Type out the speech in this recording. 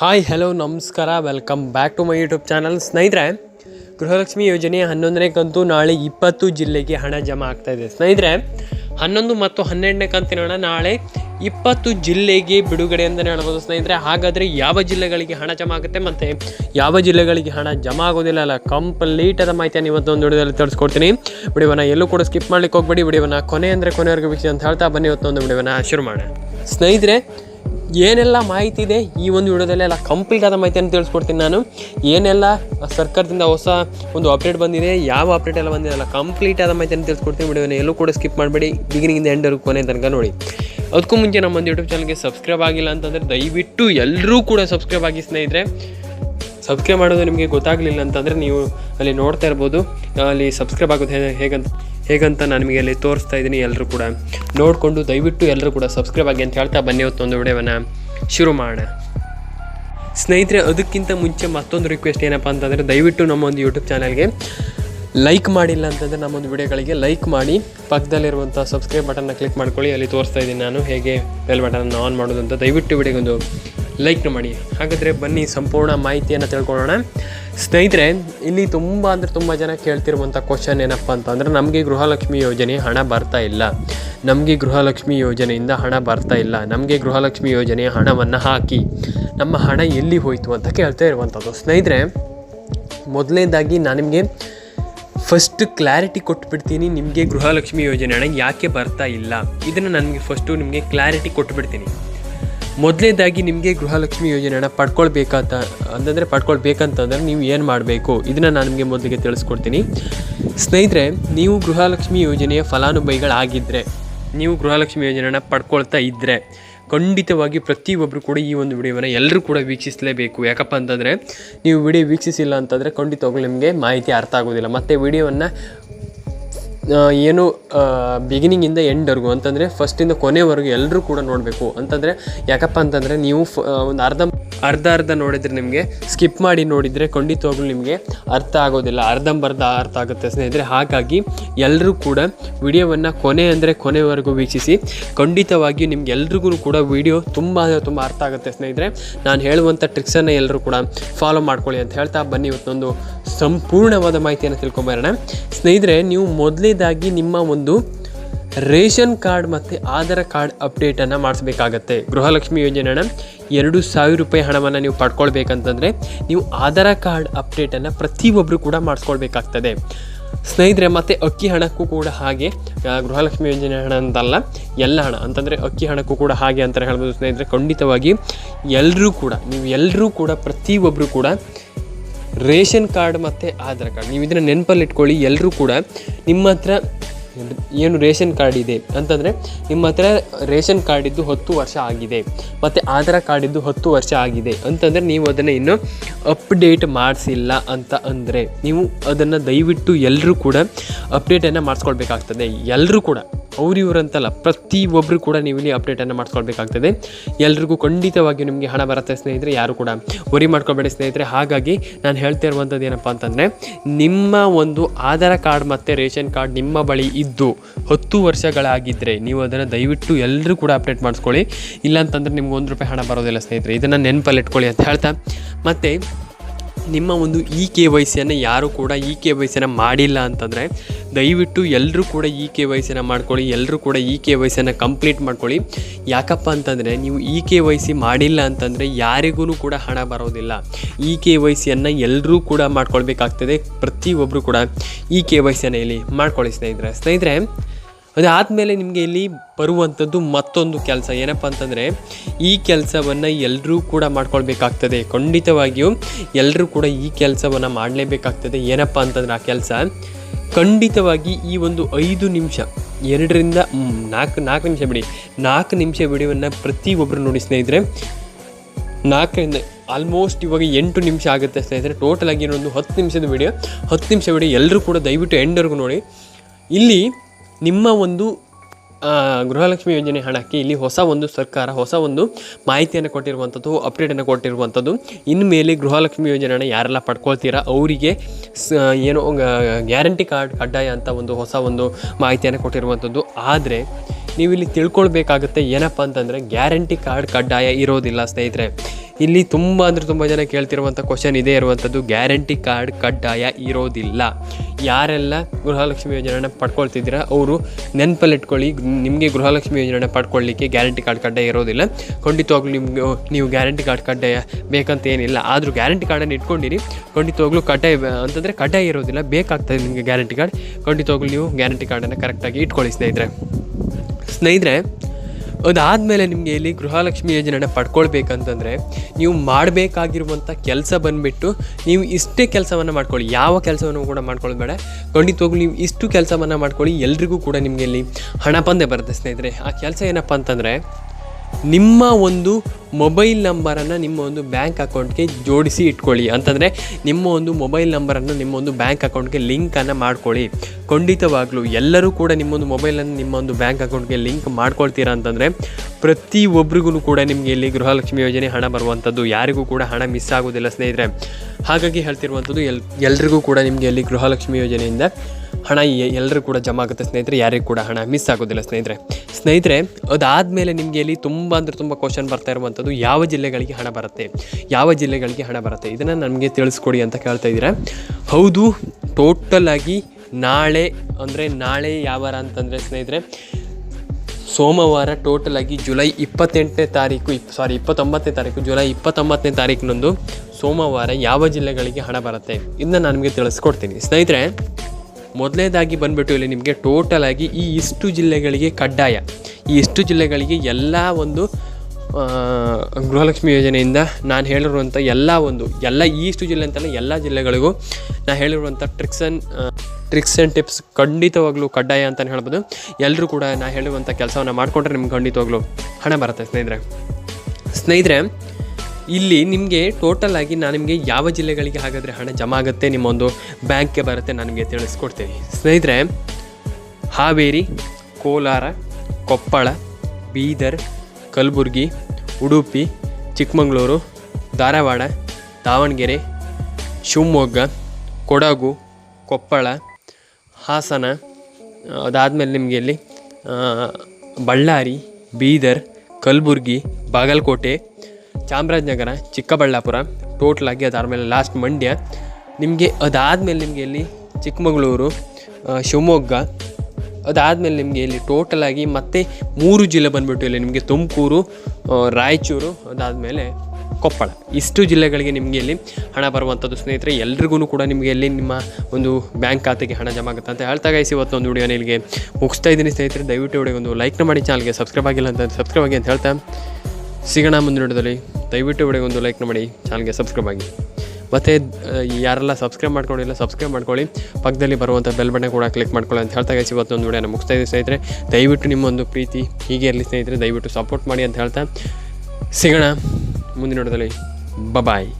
Hi hello ನಮಸ್ಕಾರ welcome back to my YouTube channel ಸ್ನೇಹಿತರೆ, ಗೃಹಲಕ್ಷ್ಮಿ ಯೋಜನೆ ಹನ್ನೊಂದನೇ ಕಂತು ನಾಳೆ ಇಪ್ಪತ್ತು ಜಿಲ್ಲೆಗೆ ಹಣ ಜಮಾ ಇದೆ. ಸ್ನೇಹಿತರೆ, ಹನ್ನೊಂದು ಮತ್ತು ಹನ್ನೆರಡನೇ ಕಂತಿನ ಹಣ ನಾಳೆ ಇಪ್ಪತ್ತು ಜಿಲ್ಲೆಗೆ ಬಿಡುಗಡೆ ಅಂತಲೇ ಹೇಳ್ಬೋದು ಸ್ನೇಹಿತರೆ. ಹಾಗಾದರೆ ಯಾವ ಜಿಲ್ಲೆಗಳಿಗೆ ಹಣ ಜಮಾ ಆಗುತ್ತೆ ಮತ್ತು ಯಾವ ಜಿಲ್ಲೆಗಳಿಗೆ ಹಣ ಜಮಾ ಆಗೋದಿಲ್ಲ ಅಲ್ಲ ಕಂಪ್ಲೀಟ್ ಆದ ಮಾಹಿತಿಯನ್ನು ಇವತ್ತೊಂದು ವಿಡಿಯೋದಲ್ಲಿ ತಿಳಿಸ್ಕೊಡ್ತೀನಿ. ವಿಡಿಯೋನ ಎಲ್ಲೂ ಕೂಡ ಸ್ಕಿಪ್ ಮಾಡ್ಲಿಕ್ಕೆ ಹೋಗ್ಬೇಡಿ. ವಿಡಿಯೋನ ಕೊನೆ ಅಂದರೆ ಕೊನೆವರೆಗೂ ವೀಕ್ಷಿಸಿ ಅಂತ ಹೇಳ್ತಾ ಬನ್ನಿ. ಇವತ್ತೊಂದು ವಿಡಿಯೋನ ಶುರು ಮಾಡೋಣ. ಸ್ನೇಹಿತರೆ ಏನೆಲ್ಲ ಮಾಹಿತಿ ಇದೆ ಈ ಒಂದು ವಿಡಿಯೋದಲ್ಲಿ ಎಲ್ಲ ಕಂಪ್ಲೀಟ್ ಆದ ಮಾಹಿತಿಯನ್ನು ತಿಳಿಸ್ಕೊಡ್ತೀನಿ ನಾನು. ಏನೆಲ್ಲ ಸರ್ಕಾರದಿಂದ ಹೊಸ ಒಂದು ಅಪ್ಡೇಟ್ ಬಂದಿದೆ, ಯಾವ ಅಪ್ಡೇಟ್ ಎಲ್ಲ ಬಂದಿದೆ ಎಲ್ಲ ಕಂಪ್ಲೀಟ್ ಆದ ಮಾಹಿತಿಯನ್ನು ತಿಳಿಸ್ಕೊಡ್ತೀನಿ. ವಿಡಿಯೋನ ಎಲ್ಲೂ ಕೂಡ ಸ್ಕಿಪ್ ಮಾಡಬೇಡಿ. ಬಿಗಿನಿಂದ ಎಂಡರ್ಗೂ ಕೊನೆ ತನಕ ನೋಡಿ. ಅದಕ್ಕೂ ಮುಂಚೆ ನಮ್ಮ ಒಂದು ಯೂಟ್ಯೂಬ್ ಚಾನಲ್ಗೆ ಸಬ್ಸ್ಕ್ರೈಬ್ ಆಗಿಲ್ಲ ಅಂತಂದರೆ ದಯವಿಟ್ಟು ಎಲ್ಲರೂ ಕೂಡ ಸಬ್ಸ್ಕ್ರೈಬ್ ಆಗಿ ಸ್ನೇಹಿತರೆ. ಸಬ್ಸ್ಕ್ರೈಬ್ ಮಾಡೋದು ನಿಮಗೆ ಗೊತ್ತಾಗಲಿಲ್ಲ ಅಂತಂದರೆ ನೀವು ಅಲ್ಲಿ ನೋಡ್ತಾ ಇರ್ಬೋದು. ಅಲ್ಲಿ ಸಬ್ಸ್ಕ್ರೈಬ್ ಆಗೋದು ಹೇಗಂತ ಹೇಗಂತ ನಾನು ನಿಮಗೆ ಅಲ್ಲಿ ತೋರಿಸ್ತಾ ಇದ್ದೀನಿ ಎಲ್ಲರೂ ಕೂಡ. ನೋಡಿಕೊಂಡು ದಯವಿಟ್ಟು ಎಲ್ಲರೂ ಕೂಡ ಸಬ್ಸ್ಕ್ರೈಬ್ ಆಗಿ ಅಂತ ಹೇಳ್ತಾ ಬನ್ನಿ ಇವತ್ತೊಂದು ವಿಡಿಯೋವನ್ನು ಶುರು ಮಾಡೋಣ. ಸ್ನೇಹಿತರೆ, ಅದಕ್ಕಿಂತ ಮುಂಚೆ ಮತ್ತೊಂದು ರಿಕ್ವೆಸ್ಟ್ ಏನಪ್ಪ ಅಂತಂದರೆ, ದಯವಿಟ್ಟು ನಮ್ಮ ಒಂದು ಯೂಟ್ಯೂಬ್ ಚಾನಲ್ಗೆ ಲೈಕ್ ಮಾಡಿಲ್ಲ ಅಂತಂದರೆ ನಮ್ಮೊಂದು ವಿಡಿಯೋಗಳಿಗೆ ಲೈಕ್ ಮಾಡಿ. ಪಕ್ಕದಲ್ಲಿರುವಂಥ ಸಬ್ಸ್ಕ್ರೈಬ್ ಬಟನ್ನ ಕ್ಲಿಕ್ ಮಾಡ್ಕೊಳ್ಳಿ. ಅಲ್ಲಿ ತೋರಿಸ್ತಾ ಇದ್ದೀನಿ ನಾನು ಹೇಗೆ ಬೆಲ್ ಬಟನ್ನ ಆನ್ ಮಾಡೋದು ಅಂತ ದಯವಿಟ್ಟು ವಿಡಿಯೋಗೊಂದು ಲೈಕ್ನ ಮಾಡಿ. ಹಾಗಾದರೆ ಬನ್ನಿ, ಸಂಪೂರ್ಣ ಮಾಹಿತಿಯನ್ನು ತಿಳ್ಕೊಳ್ಳೋಣ. ಸ್ನೇಹಿತರೆ, ಇಲ್ಲಿ ತುಂಬ ಅಂದರೆ ತುಂಬ ಜನ ಕೇಳ್ತಿರುವಂಥ ಕ್ವಶನ್ ಏನಪ್ಪ ಅಂತಂದರೆ, ನಮಗೆ ಗೃಹಲಕ್ಷ್ಮಿ ಯೋಜನೆ ಹಣ ಬರ್ತಾ ಇಲ್ಲ. ನಮಗೆ ಗೃಹಲಕ್ಷ್ಮಿ ಯೋಜನೆಯಿಂದ ಹಣ ಬರ್ತಾ ಇಲ್ಲ. ನಮಗೆ ಗೃಹಲಕ್ಷ್ಮಿ ಯೋಜನೆಯ ಹಣವನ್ನು ಹಾಕಿ, ನಮ್ಮ ಹಣ ಎಲ್ಲಿ ಹೋಯಿತು ಅಂತ ಕೇಳ್ತಾ ಇರುವಂಥದ್ದು ಸ್ನೇಹಿತರೆ, ಮೊದಲನೇದಾಗಿ ನಾನು ನಿಮಗೆ ಫಸ್ಟ್ ಕ್ಲಾರಿಟಿ ಕೊಟ್ಬಿಡ್ತೀನಿ, ನಿಮಗೆ ಗೃಹಲಕ್ಷ್ಮಿ ಯೋಜನೆ ಹಣ ಯಾಕೆ ಬರ್ತಾ ಇಲ್ಲ. ಇದನ್ನು ನನಗೆ ಫಸ್ಟು ನಿಮಗೆ ಕ್ಲಾರಿಟಿ ಕೊಟ್ಬಿಡ್ತೀನಿ. ಮೊದಲನೇದಾಗಿ ನಿಮಗೆ ಗೃಹಲಕ್ಷ್ಮಿ ಯೋಜನೆ ಹಣ ಪಡ್ಕೊಳ್ಬೇಕಂತ, ಅಂತಂದರೆ ಪಡ್ಕೊಳ್ಬೇಕಂತಂದರೆ ನೀವು ಏನು ಮಾಡಬೇಕು? ಇದನ್ನು ನಾನು ನಿಮಗೆ ಮೊದಲಿಗೆ ತಿಳಿಸ್ಕೊಡ್ತೀನಿ. ಸ್ನೇಹಿತರೆ, ನೀವು ಗೃಹಲಕ್ಷ್ಮಿ ಯೋಜನೆಯ ಫಲಾನುಭವಿಗಳಾಗಿದ್ದರೆ ನೀವು ಗೃಹಲಕ್ಷ್ಮಿ ಯೋಜನೆನ ಪಡ್ಕೊಳ್ತಾ ಇದ್ದರೆ ಖಂಡಿತವಾಗಿ ಪ್ರತಿಯೊಬ್ಬರು ಕೂಡ ಈ ಒಂದು ವಿಡಿಯೋವನ್ನು ಎಲ್ಲರೂ ಕೂಡ ವೀಕ್ಷಿಸಲೇಬೇಕು. ಯಾಕಪ್ಪ ಅಂತಂದರೆ, ನೀವು ವಿಡಿಯೋ ವೀಕ್ಷಿಸಿಲ್ಲ ಅಂತಂದರೆ ಖಂಡಿತವಾಗ್ಲೂ ನಿಮಗೆ ಮಾಹಿತಿ ಅರ್ಥ ಆಗೋದಿಲ್ಲ. ಮತ್ತು ವಿಡಿಯೋವನ್ನು ಏನು ಬಿಗಿನಿಂಗಿಂದ ಎಂಡ್ವರೆಗೂ ಅಂತಂದರೆ ಫಸ್ಟಿಂದ ಕೊನೆವರೆಗೂ ಎಲ್ಲರೂ ಕೂಡ ನೋಡಬೇಕು. ಅಂತಂದರೆ, ಯಾಕಪ್ಪ ಅಂತಂದರೆ ನೀವು ಫ ಒಂದು ಅರ್ಧ ಅರ್ಧ ಅರ್ಧ ನೋಡಿದರೆ ನಿಮಗೆ ಸ್ಕಿಪ್ ಮಾಡಿ ನೋಡಿದರೆ ಖಂಡಿತವಾಗ್ಲೂ ನಿಮಗೆ ಅರ್ಥ ಆಗೋದಿಲ್ಲ. ಅರ್ಧಂಬರ್ಧ ಅರ್ಥ ಆಗುತ್ತೆ ಸ್ನೇಹಿತರೆ. ಹಾಗಾಗಿ ಎಲ್ಲರೂ ಕೂಡ ವಿಡಿಯೋವನ್ನು ಕೊನೆ ಅಂದರೆ ಕೊನೆವರೆಗೂ ವೀಕ್ಷಿಸಿ. ಖಂಡಿತವಾಗಿಯೂ ನಿಮ್ಗೆ ಎಲ್ರಿಗೂ ಕೂಡ ವಿಡಿಯೋ ತುಂಬ ಅಂದರೆ ತುಂಬ ಅರ್ಥ ಆಗುತ್ತೆ ಸ್ನೇಹಿತರೆ. ನಾನು ಹೇಳುವಂಥ ಟ್ರಿಕ್ಸನ್ನು ಎಲ್ಲರೂ ಕೂಡ ಫಾಲೋ ಮಾಡ್ಕೊಳ್ಳಿ ಅಂತ ಹೇಳ್ತಾ ಬನ್ನಿ. ಇವತ್ತೊಂದು ಸಂಪೂರ್ಣವಾದ ಮಾಹಿತಿಯನ್ನು ತಿಳ್ಕೊಂಬರೋಣ. ಸ್ನೇಹಿತರೆ, ನೀವು ಮೊದಲೇದಾಗಿ ನಿಮ್ಮ ಒಂದು ರೇಷನ್ ಕಾರ್ಡ್ ಮತ್ತು ಆಧಾರ್ ಕಾರ್ಡ್ ಅಪ್ಡೇಟನ್ನು ಮಾಡಿಸ್ಬೇಕಾಗತ್ತೆ. ಗೃಹಲಕ್ಷ್ಮಿ ಯೋಜನೆನ ಎರಡು ಸಾವಿರ ರೂಪಾಯಿ ಹಣವನ್ನು ನೀವು ಪಡ್ಕೊಳ್ಬೇಕಂತಂದರೆ ನೀವು ಆಧಾರ್ ಕಾರ್ಡ್ ಅಪ್ಡೇಟನ್ನು ಪ್ರತಿಯೊಬ್ಬರು ಕೂಡ ಮಾಡಿಸ್ಕೊಳ್ಬೇಕಾಗ್ತದೆ. ಸ್ನೇಹಿತರೆ, ಮತ್ತು ಅಕ್ಕಿ ಹಣಕ್ಕೂ ಕೂಡ ಹಾಗೆ ಗೃಹಲಕ್ಷ್ಮಿ ಯೋಜನೆ ಹಣ ಅಂತಲ್ಲ, ಎಲ್ಲ ಹಣ, ಅಂತಂದರೆ ಅಕ್ಕಿ ಹಣಕ್ಕೂ ಕೂಡ ಹಾಗೆ ಅಂತ ಹೇಳ್ಬೋದು ಸ್ನೇಹಿತರೆ. ಖಂಡಿತವಾಗಿ ಎಲ್ಲರೂ ಕೂಡ, ನೀವು ಎಲ್ಲರೂ ಕೂಡ ಪ್ರತಿಯೊಬ್ಬರು ಕೂಡ ರೇಷನ್ ಕಾರ್ಡ್ ಮತ್ತು ಆಧಾರ್ ಕಾರ್ಡ್ ನೀವು ಇದನ್ನು ನೆನಪಲ್ಲಿ ಇಟ್ಕೊಳ್ಳಿ ಎಲ್ಲರೂ ಕೂಡ ನಿಮ್ಮ ಹತ್ರ ಏನು ರೇಷನ್ ಕಾರ್ಡ್ ಇದೆ ಅಂತಂದರೆ ನಿಮ್ಮ ಹತ್ರ ರೇಷನ್ ಕಾರ್ಡ್ ಇದ್ದು ಹತ್ತು ವರ್ಷ ಆಗಿದೆ, ಮತ್ತು ಆಧಾರ್ ಕಾರ್ಡ್ ಇದ್ದು ಹತ್ತು ವರ್ಷ ಆಗಿದೆ ಅಂತಂದರೆ ನೀವು ಅದನ್ನು ಇನ್ನೂ ಅಪ್ಡೇಟ್ ಮಾಡಿಸಿಲ್ಲ ಅಂತ ಅಂದರೆ ನೀವು ಅದನ್ನು ದಯವಿಟ್ಟು ಎಲ್ಲರೂ ಕೂಡ ಅಪ್ಡೇಟನ್ನು ಮಾಡಿಸ್ಕೊಳ್ಬೇಕಾಗ್ತದೆ ಎಲ್ಲರೂ ಕೂಡ. ಅವ್ರು ಇವ್ರು ಅಂತಲ್ಲ ಪ್ರತಿಯೊಬ್ಬರು ಕೂಡ ನೀವು ಇಲ್ಲಿ ಅಪ್ಡೇಟನ್ನು ಮಾಡ್ಕೊಳ್ಬೇಕಾಗ್ತದೆ ಎಲ್ರಿಗೂ ಖಂಡಿತವಾಗಿ ನಿಮಗೆ ಹಣ ಬರುತ್ತೆ ಸ್ನೇಹಿತರೆ, ಯಾರು ಕೂಡ ವರಿ ಮಾಡ್ಕೊಳ್ಬೇಡಿ ಸ್ನೇಹಿತರೆ. ಹಾಗಾಗಿ ನಾನು ಹೇಳ್ತಾ ಇರುವಂಥದ್ದು ಏನಪ್ಪ ಅಂತಂದರೆ, ನಿಮ್ಮ ಒಂದು ಆಧಾರ್ ಕಾರ್ಡ್ ಮತ್ತು ರೇಷನ್ ಕಾರ್ಡ್ ನಿಮ್ಮ ಬಳಿ ಇದ್ದು ಹತ್ತು ವರ್ಷಗಳಾಗಿದ್ದರೆ ನೀವು ಅದನ್ನು ದಯವಿಟ್ಟು ಎಲ್ಲರೂ ಕೂಡ ಅಪ್ಡೇಟ್ ಮಾಡಿಸ್ಕೊಳ್ಳಿ. ಇಲ್ಲಾಂತಂದ್ರೆ ನಿಮ್ಗೆ ಒಂದು ರೂಪಾಯಿ ಹಣ ಬರೋದಿಲ್ಲ ಸ್ನೇಹಿತರೆ. ಇದನ್ನು ನೆನಪಲ್ಲಿ ಇಟ್ಕೊಳ್ಳಿ ಅಂತ ಹೇಳ್ತಾ. ಮತ್ತು ನಿಮ್ಮ ಒಂದು ಇ ಕೆ ವೈ ಸಿಯನ್ನು ಯಾರು ಕೂಡ ಇ ಕೆ ವೈ ಸಿಯನ್ನು ಮಾಡಿಲ್ಲ ಅಂತಂದರೆ ದಯವಿಟ್ಟು ಎಲ್ಲರೂ ಕೂಡ ಇ ಕೆ ವೈ ಸಿಯನ್ನು ಮಾಡ್ಕೊಳ್ಳಿ ಎಲ್ಲರೂ ಕೂಡ ಇ ಕೆ ವೈ ಸಿಯನ್ನು ಕಂಪ್ಲೀಟ್ ಮಾಡ್ಕೊಳ್ಳಿ. ಯಾಕಪ್ಪ ಅಂತಂದರೆ ನೀವು ಇ ಕೆ ವೈ ಸಿ ಮಾಡಿಲ್ಲ ಅಂತಂದರೆ ಯಾರಿಗೂ ಕೂಡ ಹಣ ಬರೋದಿಲ್ಲ. ಇ ಕೆ ವೈ ಸಿಯನ್ನು ಎಲ್ಲರೂ ಕೂಡ ಮಾಡ್ಕೊಳ್ಬೇಕಾಗ್ತದೆ ಪ್ರತಿಯೊಬ್ಬರು ಕೂಡ ಇ ಕೆ ವೈ ಸಿಯನ್ನು ಇಲ್ಲಿ ಮಾಡ್ಕೊಳ್ಳಿ ಸ್ನೇಹಿತರೆ. ಸ್ನೇಹಿತರೆ ಅದಾದಮೇಲೆ ನಿಮಗೆ ಇಲ್ಲಿ ಬರುವಂಥದ್ದು ಮತ್ತೊಂದು ಕೆಲಸ. ಏನಪ್ಪ ಅಂತಂದರೆ, ಈ ಕೆಲಸವನ್ನು ಎಲ್ಲರೂ ಕೂಡ ಮಾಡ್ಕೊಳ್ಬೇಕಾಗ್ತದೆ. ಖಂಡಿತವಾಗಿಯೂ ಎಲ್ಲರೂ ಕೂಡ ಈ ಕೆಲಸವನ್ನು ಮಾಡಲೇಬೇಕಾಗ್ತದೆ. ಏನಪ್ಪ ಅಂತಂದರೆ, ಆ ಕೆಲಸ ಖಂಡಿತವಾಗಿ ಈ ಒಂದು ಐದು ನಿಮಿಷ, ಎರಡರಿಂದ ನಾಲ್ಕು ನಾಲ್ಕು ನಿಮಿಷ ಬಿಡಿ. ನಾಲ್ಕು ನಿಮಿಷ ವಿಡಿಯೋವನ್ನು ಪ್ರತಿಯೊಬ್ಬರು ನೋಡಿ ಸ್ನೇಹಿತರೆ. ನಾಲ್ಕರಿಂದ ಆಲ್ಮೋಸ್ಟ್ ಇವಾಗ ಎಂಟು ನಿಮಿಷ ಆಗುತ್ತೆ ಸ್ನೇಹಿತರೆ. ಟೋಟಲ್ ಆಗಿ ಒಂದು ಹತ್ತು ನಿಮಿಷದ ವಿಡಿಯೋ. ಹತ್ತು ನಿಮಿಷ ವಿಡಿಯೋ ಎಲ್ಲರೂ ಕೂಡ ದಯವಿಟ್ಟು ಎಂಡ್ವರೆಗೂ ನೋಡಿ. ಇಲ್ಲಿ ನಿಮ್ಮ ಒಂದು ಗೃಹಲಕ್ಷ್ಮಿ ಯೋಜನೆ ಹಣಕ್ಕೆ ಇಲ್ಲಿ ಹೊಸ ಒಂದು ಸರ್ಕಾರ, ಹೊಸ ಒಂದು ಮಾಹಿತಿಯನ್ನು ಕೊಟ್ಟಿರುವಂಥದ್ದು ಅಪ್ಡೇಟನ್ನು ಕೊಟ್ಟಿರುವಂಥದ್ದು ಇನ್ಮೇಲೆ ಗೃಹಲಕ್ಷ್ಮಿ ಯೋಜನೆ ಹಣ ಯಾರೆಲ್ಲ ಪಡ್ಕೊಳ್ತೀರಾ? ಅವರಿಗೆ ಸ, ಏನೋ ಗ್ಯಾರಂಟಿ ಕಾರ್ಡ್ ಕಡ್ಡಾಯ ಅಂತ ಒಂದು ಹೊಸ ಒಂದು ಮಾಹಿತಿಯನ್ನು ಕೊಟ್ಟಿರುವಂಥದ್ದು. ಆದರೆ ನೀವು ಇಲ್ಲಿ ತಿಳ್ಕೊಳ್ಬೇಕಾಗುತ್ತೆ ಏನಪ್ಪ ಅಂತಂದರೆ ಗ್ಯಾರಂಟಿ ಕಾರ್ಡ್ ಕಡ್ಡಾಯ ಇರೋದಿಲ್ಲ ಸ್ನೇಹಿತರೆ. ಇಲ್ಲಿ ತುಂಬ ಅಂದರೆ ತುಂಬ ಜನ ಕೇಳ್ತಿರುವಂಥ ಕ್ವಶನ್ ಇದೇ ಇರುವಂಥದ್ದು ಗ್ಯಾರಂಟಿ ಕಾರ್ಡ್ ಕಡ್ಡಾಯ ಇರೋದಿಲ್ಲ. ಯಾರೆಲ್ಲ ಗೃಹಲಕ್ಷ್ಮಿ ಯೋಜನೆನ ಪಡ್ಕೊಳ್ತಿದ್ದೀರಾ, ಅವರು ನೆನಪಲ್ಲಿಟ್ಕೊಳ್ಳಿ, ನಿಮಗೆ ಗೃಹಲಕ್ಷ್ಮಿ ಯೋಜನೆಯನ್ನು ಪಡ್ಕೊಳ್ಳಿಕ್ಕೆ ಗ್ಯಾರಂಟಿ ಕಾರ್ಡ್ ಕಡ್ಡಾಯ ಇರೋದಿಲ್ಲ. ಖಂಡಿತವಾಗ್ಲೂ ನಿಮಗೆ ನೀವು ಗ್ಯಾರಂಟಿ ಕಾರ್ಡ್ ಕಡ್ಡಾಯ ಬೇಕಂತ ಏನಿಲ್ಲ. ಆದರೂ ಗ್ಯಾರಂಟಿ ಕಾರ್ಡನ್ನು ಇಟ್ಕೊಂಡಿರಿ. ಖಂಡಿತವಾಗ್ಲೂ ಕಡ್ಡಾಯ ಅಂತಂದರೆ ಕಡ್ಡಾಯ ಇರೋದಿಲ್ಲ. ಬೇಕಾಗ್ತದೆ ನಿಮಗೆ ಗ್ಯಾರಂಟಿ ಕಾರ್ಡ್ ಖಂಡಿತವಾಗ್ಲೂ ನೀವು ಗ್ಯಾರಂಟಿ ಕಾರ್ಡನ್ನು ಕರೆಕ್ಟಾಗಿ ಇಟ್ಕೊಳ್ಳಿ ಸ್ನೇಹಿತರೆ. ಸ್ನೇಹಿತರೆ ಅದಾದಮೇಲೆ ನಿಮಗೆ ಇಲ್ಲಿ ಗೃಹಲಕ್ಷ್ಮಿ ಯೋಜನೆನ ಪಡ್ಕೊಳ್ಬೇಕಂತಂದರೆ ನೀವು ಮಾಡಬೇಕಾಗಿರುವಂಥ ಕೆಲಸ ಬಂದುಬಿಟ್ಟು ನೀವು ಇಷ್ಟೇ ಕೆಲಸವನ್ನು ಮಾಡ್ಕೊಳ್ಳಿ. ಯಾವ ಕೆಲಸವನ್ನು ಕೂಡ ಮಾಡ್ಕೊಳ್ಬೇಡ. ಖಂಡಿತವಾಗ್ಲೂ ನೀವು ಇಷ್ಟು ಕೆಲಸವನ್ನು ಮಾಡ್ಕೊಳ್ಳಿ. ಎಲ್ರಿಗೂ ಕೂಡ ನಿಮಗೆ ಇಲ್ಲಿ ಹಣ ಬಂದೇ ಬರುತ್ತೆ ಸ್ನೇಹಿತರೆ. ಆ ಕೆಲಸ ಏನಪ್ಪ ಅಂತಂದರೆ ನಿಮ್ಮ ಒಂದು ಮೊಬೈಲ್ ನಂಬರನ್ನು ನಿಮ್ಮ ಒಂದು ಬ್ಯಾಂಕ್ ಅಕೌಂಟ್ಗೆ ಜೋಡಿಸಿ ಇಟ್ಕೊಳ್ಳಿ. ಅಂತಂದರೆ ನಿಮ್ಮ ಒಂದು ಮೊಬೈಲ್ ನಂಬರನ್ನು ನಿಮ್ಮ ಒಂದು ಬ್ಯಾಂಕ್ ಅಕೌಂಟ್ಗೆ ಲಿಂಕನ್ನು ಮಾಡ್ಕೊಳ್ಳಿ. ಖಂಡಿತವಾಗ್ಲೂ ಎಲ್ಲರೂ ಕೂಡ ನಿಮ್ಮೊಂದು ಮೊಬೈಲನ್ನು ನಿಮ್ಮ ಒಂದು ಬ್ಯಾಂಕ್ ಅಕೌಂಟ್ಗೆ ಲಿಂಕ್ ಮಾಡ್ಕೊಳ್ತೀರಾ ಅಂತಂದರೆ ಪ್ರತಿ ಒಬ್ರಿಗೂ ಕೂಡ ನಿಮಗೆ ಇಲ್ಲಿ ಗೃಹಲಕ್ಷ್ಮಿ ಯೋಜನೆ ಹಣ ಬರುವಂಥದ್ದು, ಯಾರಿಗೂ ಕೂಡ ಹಣ ಮಿಸ್ ಆಗೋದಿಲ್ಲ ಸ್ನೇಹಿತರೆ. ಹಾಗಾಗಿ ಹೇಳ್ತಿರುವಂಥದ್ದು ಎಲ್, ಎಲ್ರಿಗೂ ಕೂಡ ನಿಮಗೆ ಇಲ್ಲಿ ಗೃಹಲಕ್ಷ್ಮಿ ಯೋಜನೆಯಿಂದ ಹಣ ಎಲ್ಲರೂ ಕೂಡ ಜಮಾ ಆಗುತ್ತೆ ಸ್ನೇಹಿತರೆ, ಯಾರಿಗೂ ಕೂಡ ಹಣ ಮಿಸ್ ಆಗೋದಿಲ್ಲ ಸ್ನೇಹಿತರೆ. ಸ್ನೇಹಿತರೆ, ಅದಾದಮೇಲೆ ನಿಮಗೆ ಇಲ್ಲಿ ತುಂಬ ಅಂದರೆ ತುಂಬ ಕ್ವಶನ್ ಬರ್ತಾ ಇರುವಂಥದ್ದು ಯಾವ ಜಿಲ್ಲೆಗಳಿಗೆ ಹಣ ಬರುತ್ತೆ? ಯಾವ ಜಿಲ್ಲೆಗಳಿಗೆ ಹಣ ಬರುತ್ತೆ? ಇದನ್ನು ನಮಗೆ ತಿಳಿಸ್ಕೊಡಿ ಅಂತ ಕೇಳ್ತಾ ಇದ್ದೀರಾ. ಹೌದು ಟೋಟಲ್ ಆಗಿ ನಾಳೆ ಅಂದರೆ ನಾಳೆ ಯಾವ ವಾರ ಅಂತಂದರೆ ಸ್ನೇಹಿತರೆ, ಸೋಮವಾರ ಟೋಟಲ್ ಆಗಿ ಜುಲೈ ಇಪ್ಪತ್ತೆಂಟನೇ ತಾರೀಕು, ಇಪ್ ಸಾರಿ ಇಪ್ಪತ್ತೊಂಬತ್ತನೇ ತಾರೀಕು, ಜುಲೈ ಇಪ್ಪತ್ತೊಂಬತ್ತನೇ ತಾರೀಕಿನಂದು ಸೋಮವಾರ ಯಾವ ಜಿಲ್ಲೆಗಳಿಗೆ ಹಣ ಬರುತ್ತೆ? ಇದನ್ನ ನಾನು ನಿಮಗೆ ತಿಳಿಸ್ಕೊಡ್ತೀನಿ. ಸ್ನೇಹಿತರೆ ಮೊದಲನೇದಾಗಿ ಬಂದ್ಬಿಟ್ಟು ಇಲ್ಲಿ ನಿಮಗೆ ಟೋಟಲ್ ಆಗಿ ಈ ಇಷ್ಟು ಜಿಲ್ಲೆಗಳಿಗೆ ಕಡ್ಡಾಯ. ಈ ಇಷ್ಟು ಜಿಲ್ಲೆಗಳಿಗೆ ಎಲ್ಲ ಒಂದು ಗೃಹಲಕ್ಷ್ಮಿ ಯೋಜನೆಯಿಂದ ನಾನು ಹೇಳಿರುವಂಥ ಎಲ್ಲ ಒಂದು, ಎಲ್ಲ ಈ ಇಷ್ಟು ಜಿಲ್ಲೆ ಅಂತಲ್ಲ ಎಲ್ಲ ಜಿಲ್ಲೆಗಳಿಗೂ ನಾನು ಹೇಳಿರುವಂಥ tricks and tricks and tips ಖಂಡಿತವಾಗ್ಲೂ ಕಡ್ಡಾಯ ಅಂತಲೇ ಹೇಳ್ಬೋದು. ಎಲ್ಲರೂ ಕೂಡ ನಾನು ಹೇಳಿರುವಂಥ ಕೆಲಸವನ್ನು ಮಾಡಿಕೊಂಡ್ರೆ ನಿಮ್ಗೆ ಖಂಡಿತವಾಗ್ಲೂ ಹಣ ಬರುತ್ತೆ ಸ್ನೇಹಿತರೆ. ಸ್ನೇಹಿತರೆ ಇಲ್ಲಿ ನಿಮಗೆ ಟೋಟಲ್ ಆಗಿ ನಾನು ನಿಮಗೆ ಯಾವ ಜಿಲ್ಲೆಗಳಿಗೆ ಹಾಗಾದರೆ ಹಣ ಜಮಾ ಆಗುತ್ತೆ ನಿಮ್ಮೊಂದು ಬ್ಯಾಂಕ್ಗೆ ಬರುತ್ತೆ ನಾನು ನಿಮಗೆ ತಿಳಿಸ್ಕೊಡ್ತೀನಿ. ಸ್ನೇಹಿತರೆ, ಹಾವೇರಿ, ಕೋಲಾರ, ಕೊಪ್ಪಳ, ಬೀದರ್, ಕಲಬುರಗಿ, ಉಡುಪಿ, ಚಿಕ್ಕಮಗಳೂರು, ಧಾರವಾಡ, ದಾವಣಗೆರೆ, ಶಿವಮೊಗ್ಗ, ಕೊಡಗು, ಕೊಪ್ಪಳ, ಹಾಸನ, ಅದಾದಮೇಲೆ ನಿಮಗೆ ಇಲ್ಲಿ ಬಳ್ಳಾರಿ, ಬೀದರ್, ಕಲಬುರ್ಗಿ, ಬಾಗಲಕೋಟೆ ಚಾಮರಾಜನಗರ, ಚಿಕ್ಕಬಳ್ಳಾಪುರ ಟೋಟಲ್ ಆಗಿ ಅದಾದಮೇಲೆ ಲಾಸ್ಟ್ ಮಂಡ್ಯ. ನಿಮಗೆ ಅದಾದಮೇಲೆ ನಿಮಗೆ ಇಲ್ಲಿ ಚಿಕ್ಕಮಗಳೂರು ಶಿವಮೊಗ್ಗ, ಅದಾದಮೇಲೆ ನಿಮಗೆ ಇಲ್ಲಿ ಟೋಟಲ್ ಆಗಿ ಮತ್ತೆ ಮೂರು ಜಿಲ್ಲೆ ಬಂದ್ಬಿಟ್ಟು ಇಲ್ಲಿ ನಿಮಗೆ ತುಮಕೂರು ರಾಯಚೂರು, ಅದಾದಮೇಲೆ ಕೊಪ್ಪಳ. ಇಷ್ಟು ಜಿಲ್ಲೆಗಳಿಗೆ ನಿಮಗೆ ಇಲ್ಲಿ ಹಣ ಬರುವಂಥದ್ದು ಸ್ನೇಹಿತರೆ ಎಲ್ರಿಗೂ ಕೂಡ ನಿಮಗೆ ಇಲ್ಲಿ ನಿಮ್ಮ ಒಂದು ಬ್ಯಾಂಕ್ ಖಾತೆಗೆ ಹಣ ಜಮಾ ಆಗುತ್ತೆ ಅಂತ ಹೇಳ್ತಾ ಇವತ್ತು ಒಂದು ವಿಡಿಯೋನ ಇಲ್ಲಿಗೆ ಮುಗಿಸ್ತಾ ಇದ್ದೀನಿ ಸ್ನೇಹಿತರೆ. ದಯವಿಟ್ಟು ವಿಡಿಯೋಗೆ ಒಂದು ಲೈಕ್ನ ಮಾಡಿ ಚಾನಲ್ಗೆ ಸಬ್ಸ್ಕ್ರೈಬ್ ಆಗಿಲ್ಲ ಅಂತ ಸಬ್ಸ್ಕ್ರೈಬ್ ಆಗಿ ಅಂತ ಹೇಳ್ತಾ ಸಿಗೋಣ ಮುಂದಿನ ವಿಡಿಯೋದಲ್ಲಿ. ದಯವಿಟ್ಟು ವಿಡಿಯೋಗೆ ಒಂದು ಲೈಕ್ನ ಮಾಡಿ, ಚಾನಲ್ಗೆ ಸಬ್ಸ್ಕ್ರೈಬ್ ಆಗಿ. ಮತ್ತು ಯಾರೆಲ್ಲ ಸಬ್ಸ್ಕ್ರೈಬ್ ಮಾಡ್ಕೊಂಡಿಲ್ಲ ಸಬ್ಸ್ಕ್ರೈಬ್ ಮಾಡ್ಕೊಳ್ಳಿ, ಪಕ್ಕದಲ್ಲಿ ಬರುವಂಥ ಬೆಲ್ ಬಟನ್ ಕೂಡ ಕ್ಲಿಕ್ ಮಾಡ್ಕೊಳ್ಳಿ ಅಂತ ಹೇಳ್ತಾ ಇವತ್ತು ಒಂದು ವಿಡಿಯೋನ ಮುಗಿಸ್ತಾ ಇದ್ದೀನಿ ಸ್ನೇಹಿತರೆ. ದಯವಿಟ್ಟು ನಿಮ್ಮೊಂದು ಪ್ರೀತಿ ಹೀಗೆ ಇರಲಿ ಸ್ನೇಹಿತರೆ. ದಯವಿಟ್ಟು ಸಪೋರ್ಟ್ ಮಾಡಿ ಅಂತ ಹೇಳ್ತಾ ಸಿಗೋಣ ಮುಂದಿನ ವಿಡಿಯೋದಲ್ಲಿ. ಬಬಾಯ್